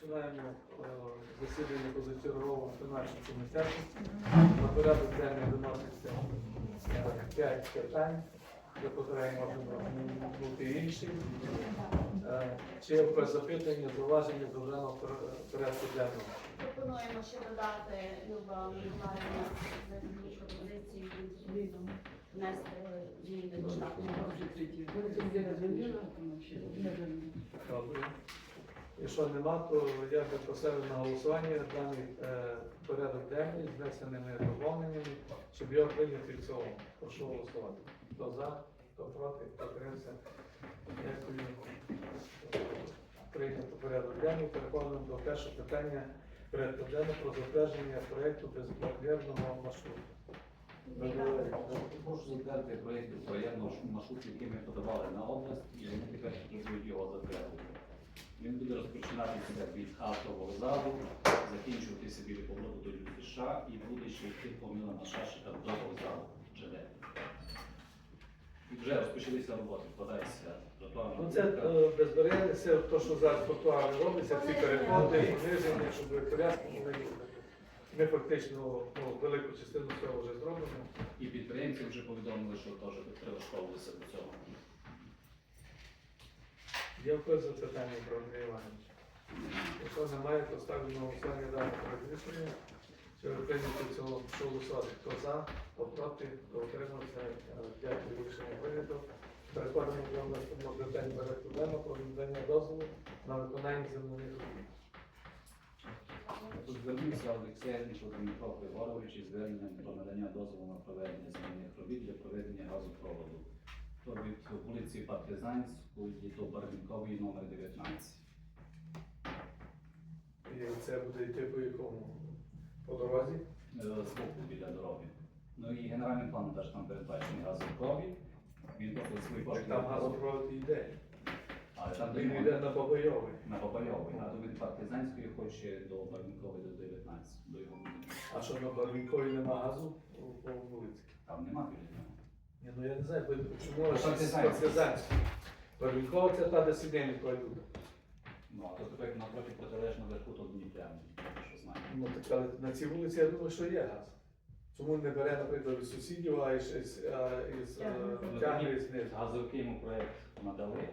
Починаємо е, засідання позачергового фінансового комітету. На порядок денний виноситься 5 питань, до котрих можемо бути інші. Е, Чи є запитання, зауваження до даного порядку денного? Пропонуємо ще додати Люба Миколаївна за відповідно внести зміни до штатного Добре. Якщо нема, то я би поставив на голосування даний е, порядок денний з внесеними доповненнями, щоб його прийняти в цілому. Прошу голосувати. Хто за, хто проти, хто тримався. Дякую. Прийнято порядок денний. Переходимо до першого питання порядку про затвердження проєкту безбар'єрного маршруту. Прошу затвердити проєкт проєктного маршруту, який ми подавали на область, і вони тепер потребують його затвердити. Він буде розпочинатися від хатового залу, закінчуватися біля повороту до Люфіша і буде ще йти поміла на шашика до вокзалу ЖД. І вже розпочалися роботи, вкладається тротуарна Ну, це плитка. е, це те, що зараз тротуари робиться, ці переходи, пониження, щоб коляски їздити. Ми фактично ну, велику частину цього вже зробимо. І підприємці вже повідомили, що теж прилаштовувалися до цього. Є в когось запитання про Андрія Івановича? Якщо немає, то ставлю на голосування дане проект рішення. Що прийняти цього голосувати? Хто за, хто проти, хто утримався, Е, дякую, рішення прийнято. Переходимо до наступного питання порядку денного про надання дозволу на виконання земельних робіт. Тут звернувся Олексій Дмитро Дмитро Григорович із зверненням про надання дозволу на проведення земельних робіт для проведення газопроводу. То від вулиці Партизанської до Барвінкової номер 19. І це буде йти по якому? По дорозі? Е, Збоку біля дороги. Ну і генеральним планом теж там передбачений газопровід. Він тобто свої кошти. там газопровод йде. Але там Він де йде на Бабайовий. на Бабайовий, а то від Партизанської хоче до Барвінкової до 19, до його будинку. А що на Барвінкові нема газу по, вулиці? Там нема нього. Ні, ну я не знаю, бо. Партизанський. Барвінкова це та, де сиденько люди. Ну, а то тепер напроти протилежно верху то Дніпряни, що знаю. Ну так але на цій вулиці я думаю, що є газ. Чому не бере, наприклад, від сусідів, а із, із, а, із е, Ну, тягне тоді знизу. Газовики йому проєкт надали.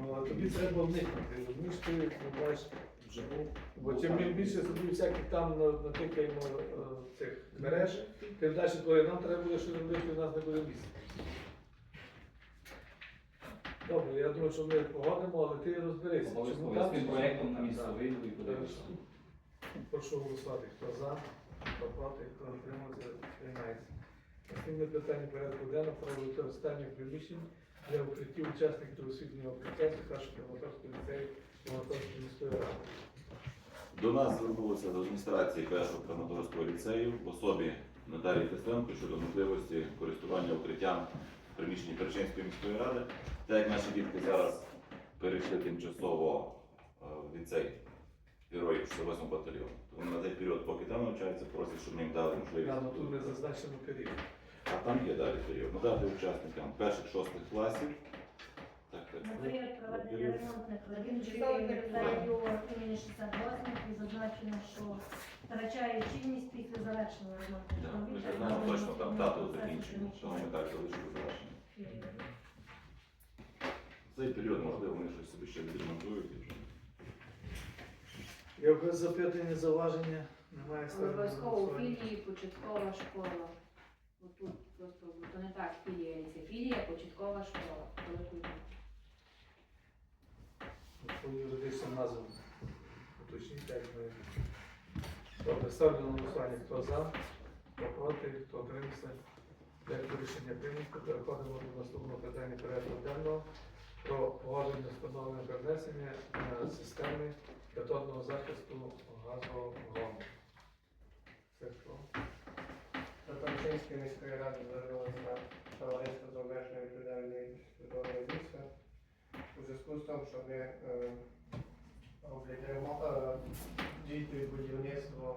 Ну, а тобі треба вникнути. Розумієш, ти ну, бачиш, Вже був. Бо чим ми більше собі всяких там на- натикаємо е, цих мереж, тим далі, коли нам треба буде щось робити, у нас не буде місця. Добре, я думаю, що ми погодимо, але ти розберися. Обов'язково. Чому Я з тим проєктом на місце вийду і подивлюся. Прошу голосувати, хто за, хто проти, хто утримався, приймається. Наступне питання порядку денного про використання приміщень для укриттів учасників освітнього процесу Хашки Моторської ліцею Моторської міської ради. До нас звернулося з адміністрації першого Краматорського ліцею в особі Наталії Тесленко щодо можливості користування укриттям приміщенні Перечинської міської ради. Так як наші дітки зараз перейшли тимчасово е, в ліцей героїв 68 батальйону, то на цей період, поки там навчаються, просять, щоб ми їм дали можливість. Да, ну тут не зазначено період. А там є далі період. Надати учасникам перших-шостих класів. Так, так. На період проведення ремонтних робіт передаю імені 68 і зазначено, що втрачає чинність після завершення ремонтних Так, робіт. Ми ж знаємо точно там дату закінчення, тому ми так залишили завершення. Цей період, можливо, вони щось собі ще відремонтують. і вже. Якось запитання, зауваження? Немає ставлю на Обов'язково у голосування. філії початкова школа. Отут просто то не так філія, це філія, початкова школа. По юридичним назвам. Уточніть, як ми. Добре, ставлю на голосування. Хто за, хто проти, хто утримався. Дякую, рішення прийнято. Переходимо до наступного питання порядку денного про погодження встановлення перенесення на системи катодного захисту газового гому. Це хто? До міської ради звернулося товариство з обмеженою відповідальністю Святого Місця у зв'язку з тим, що вони е, роблять е, діють будівництво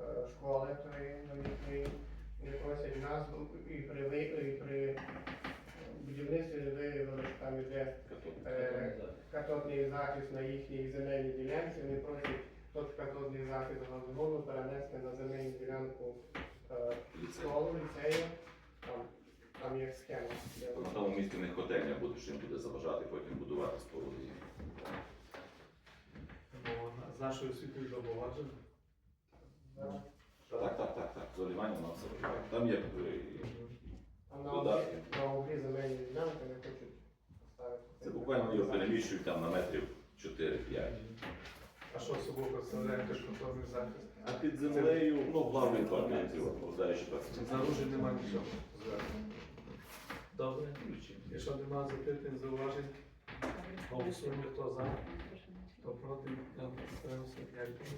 е, школи тої новітньої, і просять нас і при, і при будівництві виявили, що там іде Каток. е, катодний захист на їхній земельній ділянці. Вони просять тот катодний захист газогону перенести на земельну ділянку е, ліцею. Там, там є схема. На тому місці в них котельня буде, що їм буде заважати потім будувати споруди. Бо з нашою освітою забуваджено. Да. Так, так, так, так. Заливання на все вживає. Там є е, Там на Додатки. обрі, на обрі земельні ділянки не хочуть ставити. це буквально його переміщують там на метрів 4-5. А що собою представляє безконтрольний захист? А під землею, ну, плавний парк, повзаючи так. Знаружи немає нічого. Добре. І що немає запитань, зауважень? Голосуємо, хто за, хто проти, утримався, дякую.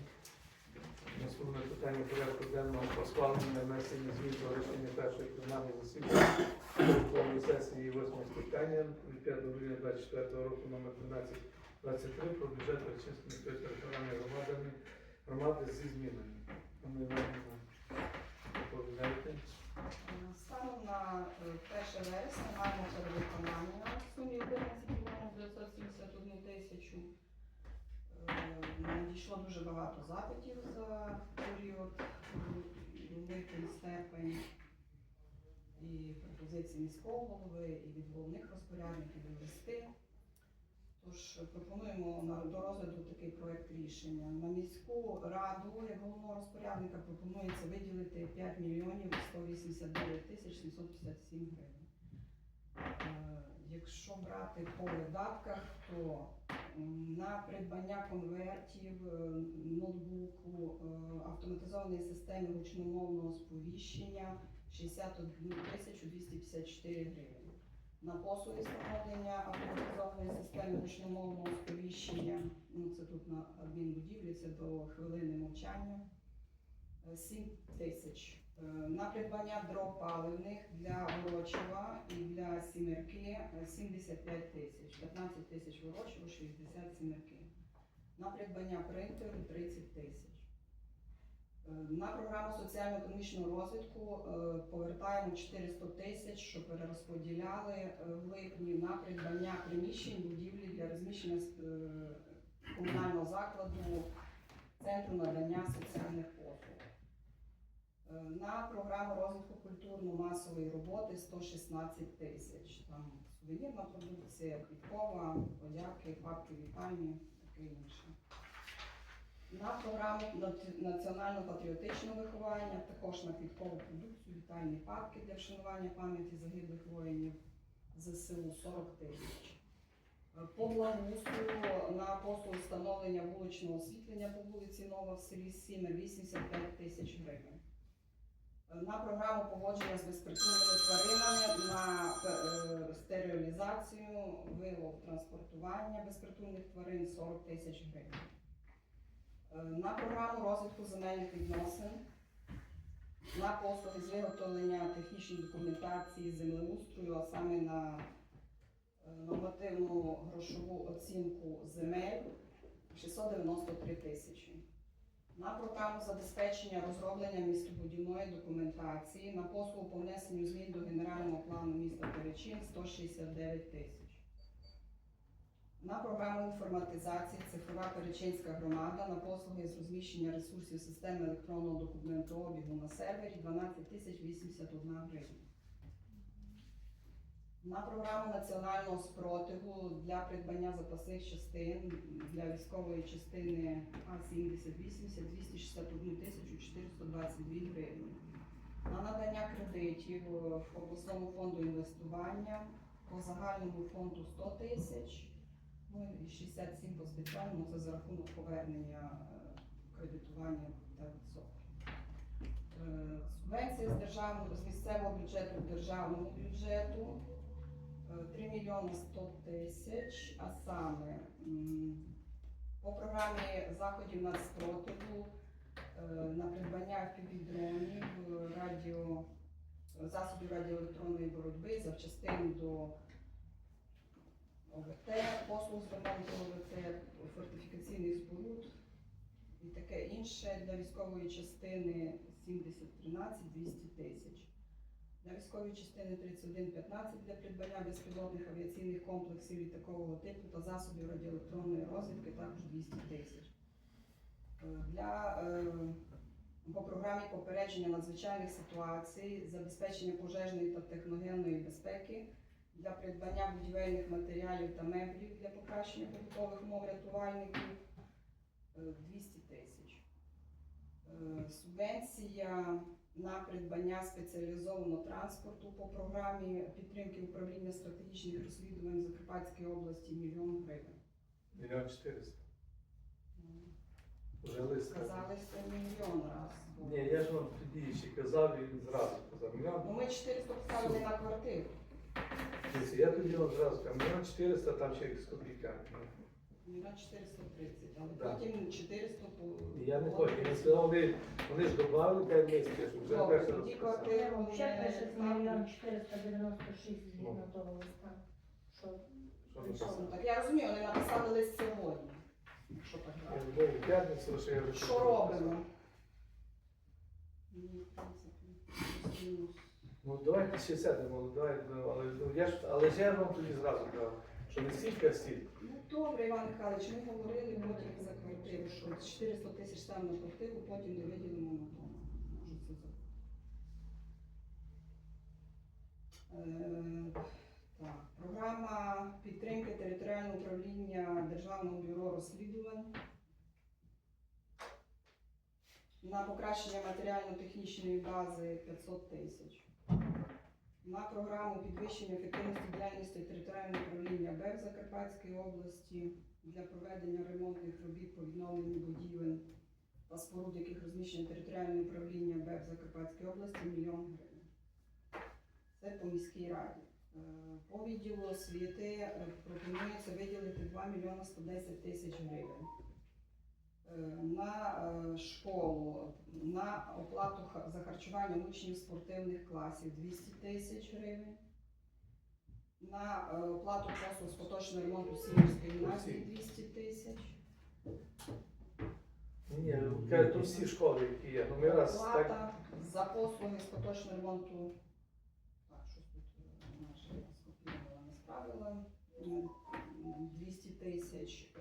Наступне питання порядку денного про схвалення внесення змін до рішення першої пленарної засідання Верховної сесії 8 скликання від 5 грудня 24 року номер 1323 про бюджет міської територіальної громади, громади зі змінами. Станом на е, 1 вересня маємо перевиконання в сумі 11 мільйонів 971 тисячу. Е, Надійшло дуже багато запитів за період е, липень, степень і пропозиції міського голови, і від головних розпорядників, і листи. Тож пропонуємо до розгляду такий проект рішення. На міську раду як головного розпорядника пропонується виділити 5 мільйонів 189 тисяч 757 гривень. Е, Якщо брати по видатках, то на придбання конвертів, е, ноутбуку, е, автоматизованої системи гучномовного сповіщення 61 тисячу 254 гривень. Послуги встановлення автоматизованої системи гучномовного сповіщення, ну це тут на адмінбудівлі, це до хвилини мовчання, е, 7 тисяч. Е, На придбання дров паливних для Ворочева і для сімерки е, 75 тисяч, 15 тисяч Ворочева, 60 сімерки. На придбання принтеру 30 тисяч. На програму соціально-економічного розвитку е, повертаємо 400 тисяч, що перерозподіляли е, в липні на придбання приміщень будівлі для розміщення е, комунального закладу Центру надання соціальних послуг. На програму розвитку культурно-масової роботи 116 тисяч. Там сувенірна продукція, квіткова, подяки, папки вітальні, таке інше. На програму національно-патріотичного виховання, також на квіткову продукцію, вітальні папки для вшанування пам'яті загиблих воїнів ЗСУ 40 тисяч. Е, По благоустрою на послуги встановлення вуличного освітлення по вулиці Нова в селі Сімер 85 тисяч гривень. Е, На програму поводження з безпритульними тваринами на е, стерилізацію, вилов, транспортування безпритульних тварин 40 тисяч гривень. Е, На програму розвитку земельних відносин, на послуги з виготовлення технічної документації землеустрою, а саме на е, нормативну грошову оцінку земель 693 тисячі. На програму забезпечення розроблення містобудівної документації на послугу по внесенню змін до генерального плану міста Перечин 169 тисяч. На програму інформатизації цифрова Перечинська громада на послуги з розміщення ресурсів системи електронного документообігу на сервері 12 тисяч 81 гривня. На програму національного спротиву для придбання запасних частин для військової частини А-7080 261 тисячу 422 гривні. На надання кредитів в обласному фонду інвестування по загальному фонду 100 тисяч. І 67 по це за рахунок повернення е, кредитування та відсотків. Е, Субвенція з державного з місцевого бюджету державного бюджету е, 3 мільйони 100 тисяч, а саме по програмі заходів нацпротиву е, на придбання FPV-дронів, е, радіо, засобів радіоелектронної боротьби, запчастин до ОВТ, послуг з ремонту ОВТ, фортифікаційних споруд і таке інше для військової частини 7013 200 тисяч. Для військової частини 3115 для придбання безпілотних авіаційних комплексів літакового типу та засобів радіоелектронної розвідки також 200 тисяч. Е, Для е, по програмі попередження надзвичайних ситуацій, забезпечення пожежної та техногенної безпеки, для придбання будівельних матеріалів та меблів для покращення побутових умов рятувальників е, 200 тисяч. Е, Субвенція на придбання спеціалізованого транспорту по програмі підтримки управління стратегічних розслідувань Закарпатської області мільйон гривень. Мільйон чотириста. М, Вже лист. Сказали, що мільйон раз. Ні, я ж вам тоді ще казав і зразу казав. Ну ми 400 поставили на квартиру. Я тоді вам зразу казав, мільйон чотириста, там ще з копійками. Мільйон 430, але Да. потім 400 по... Я не хочу, я сказав, вони, вони ж додали 5 місяців, що вже Добре, перше тоді розписали. квартиру Ще не пише мільйон 496 згідно Ну. того листа. Що Що Ну. Так я розумію, вони написали лист сьогодні. Що так Я брати? був у п'ятницю, що я вже Що робимо? Ну, в принципі, плюс-мінус. Ну давайте ще сядемо, давайте, ну, але, ну, я ж, але я вам тоді зразу казав, що не стільки, а стільки. Ну добре, Іван Михайлович, ми говорили потім за квартиру, що 400 тисяч там на квартиру, потім не виділимо на дому. Може це за. Е, так, програма підтримки територіального управління Державного бюро розслідувань. На покращення матеріально-технічної бази 500 тисяч. На програму підвищення ефективності діяльності територіального управління БЕП Закарпатської області для проведення ремонтних робіт по відновленню будівель та споруд, яких розміщено територіальне управління БЕП Закарпатської області мільйон гривень. Це по міській раді. Е, По відділу освіти е, пропонується виділити 2 мільйони 110 тисяч гривень. Е, На е, школу, на оплату за харчування учнів спортивних класів 200 тисяч гривень. На е, оплату послуг з поточного ремонту сім'ївської гімназії 200 тисяч. Ні, то всі школи, які є. Ну ми раз так. Оплата за послуги з поточного ремонту. Так, щось тут ж скопіювала, не справила. 200 тисяч.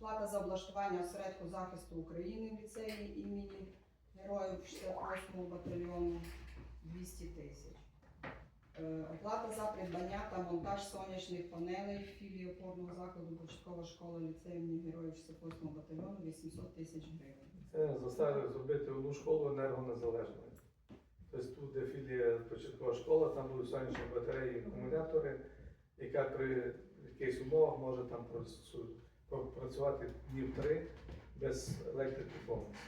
Оплата за облаштування осередку захисту України в ліцеї імені Героїв 68-го батальйону 200 тисяч. Е, Оплата за придбання та монтаж сонячних панелей в філії опорного закладу початкова школа ліцею імені Героїв 68-го батальйону 800 тисяч гривень. Це заставили зробити одну школу енергонезалежною. Тобто тут, де філія початкова школа, там будуть сонячні батареї і акумулятори, яка при якихось умовах може там працю- працювати днів три без електрики повністю.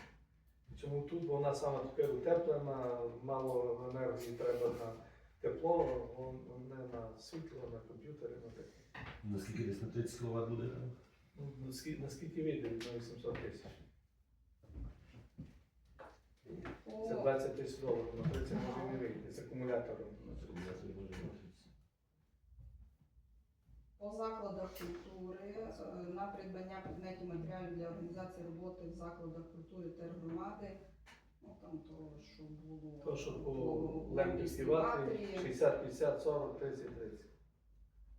Чому тут? Бо вона саме тепер утеплена, мало енергії треба на тепло, не на світло, на комп'ютери, на таке. Наскільки десь на 30 кВт буде? Ну, наскільки, наскільки вийде на 800 тисяч? Це 20 тисяч доларів, на 30 може не вийти з акумулятором. По закладах культури е, на придбання предметів матеріалів для організації роботи в закладах культури та громади. Ну там то, що було То, що по по Лемківській ватрі 60, 50, 40, 30, 30.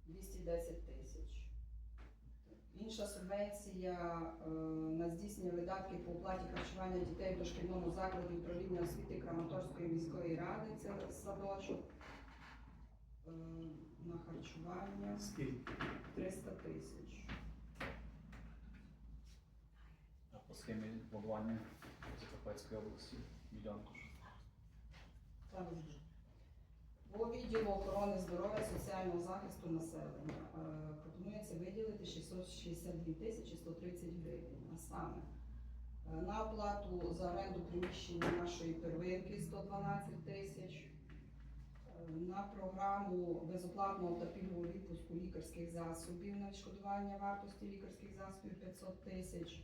210 тисяч. Інша субвенція е, на здійснення видатків по оплаті харчування дітей в дошкільному закладі управління освіти Краматорської міської ради. Це садочок. Е, на харчування Скільки? 300 тисяч. А по схемі будування Закарпатської області мільйон теж. Зараз вже. По відділу охорони здоров'я соціального захисту населення е, пропонується виділити 662 тисячі 130 гривень. А саме е, на оплату за оренду приміщення нашої первинки 112 тисяч. На програму безоплатного та пільгового відпуску лікарських засобів на відшкодування вартості лікарських засобів 500 тисяч.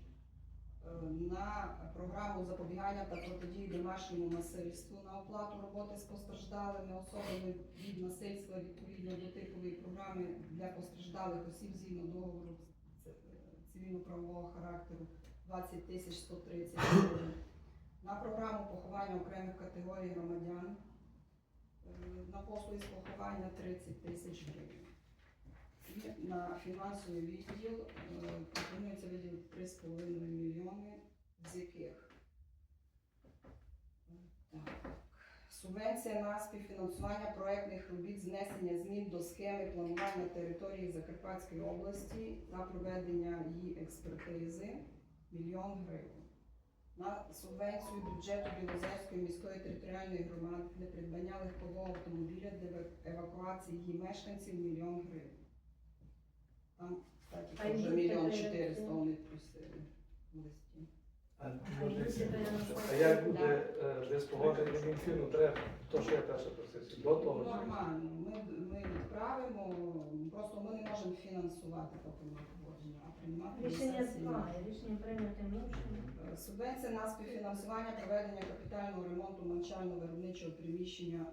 Е, на програму запобігання та протидії домашньому насильству на оплату роботи з постраждалими особами від насильства відповідно до типової програми для постраждалих осіб згідно договору е, цивільно-правового характеру 20 тисяч 130 гривень. На програму поховання окремих категорій громадян на послуги з поховання 30 тисяч гривень. І на фінансовий відділ е, пропонується виділити 3,5 мільйони, з яких так, субвенція на співфінансування проектних робіт знесення змін до схеми планування території Закарпатської області та проведення її експертизи мільйон гривень. На субвенцію бюджету Білозерської міської територіальної громади для придбання легкового автомобіля для евакуації її мешканців мільйон гривень. Там, так, вже мільйон чотириста вони просили. А, як буде без погодження Мінфіну, треба, то що я перше просив, до того. Нормально, ми, ми відправимо, просто ми не можемо фінансувати поки на погодження, а приймати Рішення немає, рішення прийняти можна. Е, Субвенція на співфінансування проведення капітального ремонту навчально-виробничого приміщення,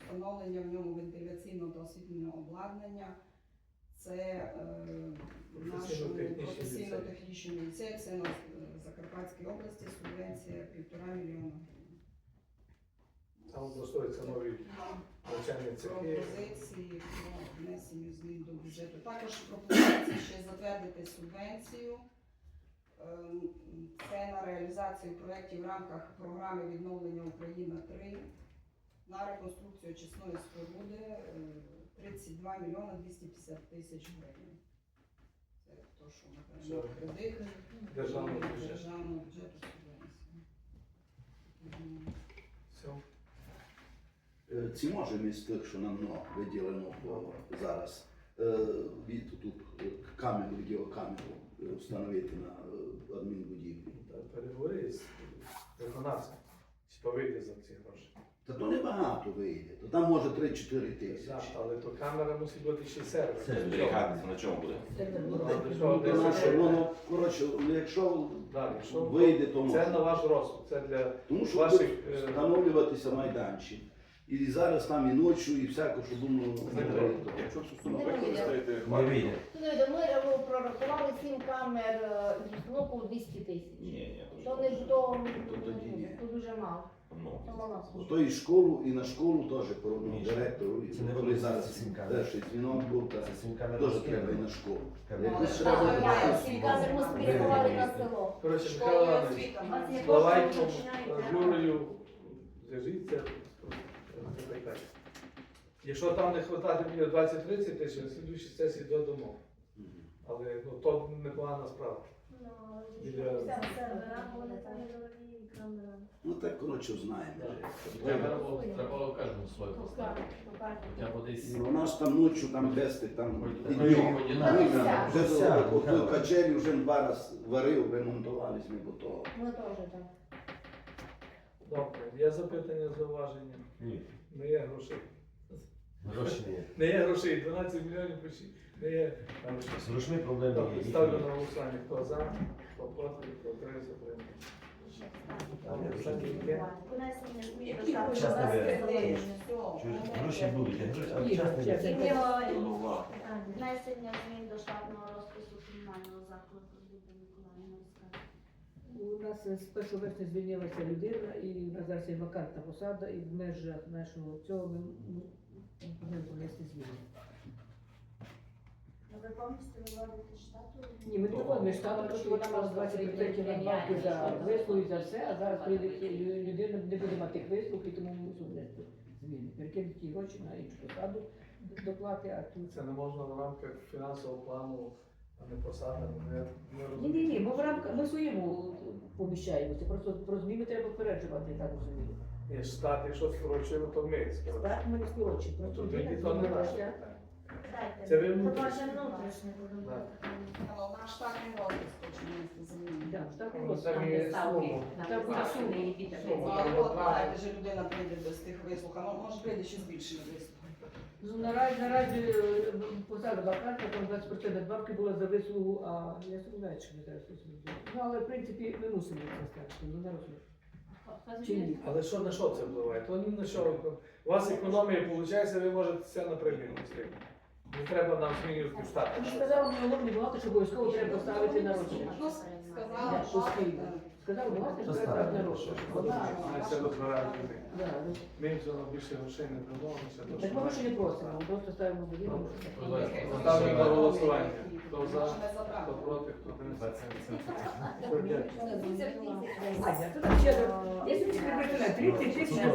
встановлення в ньому вентиляційного та освітлення обладнання. Це е, нашому професійно-технічному ліцею, це на е, Закарпатській області субвенція півтора мільйона гривень. Там облаштуються нові навчальні цехи. пропозиції про внесення змін до бюджету. Також пропозиції ще затвердити субвенцію. Ем, Це на реалізацію проєктів в рамках програми відновлення Україна 3 на реконструкцію очисної споруди е, 32 мільйона 250 тисяч гривень. Це то, що ми беремо Це кредит державного бюджету. державного бюджету субвенцію. Все. Е, Ці може ми з тих, що нам ну, виділено по зараз, е, від тут е, камеру, відеокамеру е, встановити на е, адмінбудівлі. так? Переговори з виконавцем, чи вийде за ці гроші. Та то небагато вийде, то там може 3-4 Так, тисячі. але то камера мусить бути ще сервер. Зберігатися на чому буде? Ну, що, воно, коротше, якщо Так, якщо вийде, то це може. на ваш розсуд, це для Тому що ваших, буде е, встановлюватися майданчик. І зараз там і ночі, і всяко, щоб воно Не треба. вийде. Якщо Не використаєте, Не вийде. Ну, ми е, прорахували 7 камер е, около 200 тисяч. Ні, ні, То не то, То тоді ні. то дуже мало. Ну, То і школу, і на школу теж по директору. І це не коли зараз перший дзвінок був, теж треба і на школу. Якось Так, треба ми спрямували на село. Коротше, Школа Михайло Іванович, з кошти, з Юрою зв'яжіться. Якщо там не вистачає 20-30 тисяч, на слідуючій сесії додамо. Мгм. Але ну, то непогана справа. Ну, Біля- камера. Ну так коротше знаємо. Треба було треба було кожному своє поставити. Хоча б десь Ну, Вона ж там ночі там вести, там Хоч і днем. Ну, Ні. Вже до Михайло. качелі вже два раз варив, ремонтувались ми того. Ми теж так. Добре, є запитання, зауваження? Ні, Не є грошей. гроші не є. Не є грошей, 12 мільйонів почти. Не є грошей. З грошми проблем Добре, є. їх ставлю на голосування. Хто за, хто проти, хто утримався, прийняти. Гроші будуть, а гроші, Внесення змін до штатного розпису комунального закладу Лідія Миколаївна. У нас з 1 вересня звільнилася людина, і у нас зараз є вакантна посада, і в межах нашого цього ми повинні внести зміни. Ну, Ви повністю виводите штату? Ні, ми не виконуємо штату, тому що вона мала 20% надбавки за вислуг і за все, а зараз прийде людина, не буде мати тих вислуг, і тому ми мусимо внести зміни. Перекинути ті гроші на іншу посаду доплати, а тут. Це не можна в рамках фінансового плану, а не посада. Не, не Ні, ні, ні, ми в рамках ми своєму поміщаємося, просто про зміни треба попереджувати, я так розумію. Ні, штат, якщо скорочуємо, то ми скорочуємо. Так, ми не то тоді то не наше. Дайте. Це ви внутрішнє. буде. Штатний штатний Ну. Там. Там буде от знаєте, що людина прийде без тих вислуг, а може прийде ще з більшими вислугами. Ну, наразі, наразі е, посада вакантна, там 20% надбавки була за вислугу, а я сумніваюся, що ми зараз зробимо. Ну, але в принципі ми мусимо це ставити, ну не розумію. Чи ні? Але що на що це впливає? То ні на що. У вас економія виходить, ви можете це на премію нести. Не треба нам змінювати. Тому сказав головний бухгалтер, що обов'язково треба поставити на. Сказав, власне, що треба ставимо? не Ми це розбираємо. Ми їм за більше грошей не ще так ми ще не просимо, ми просто ставимо довіру. Ставлю на голосування. Хто за, хто проти, хто утримався. Аня, це так ще раз. Я собі представляю, 30 тисяч на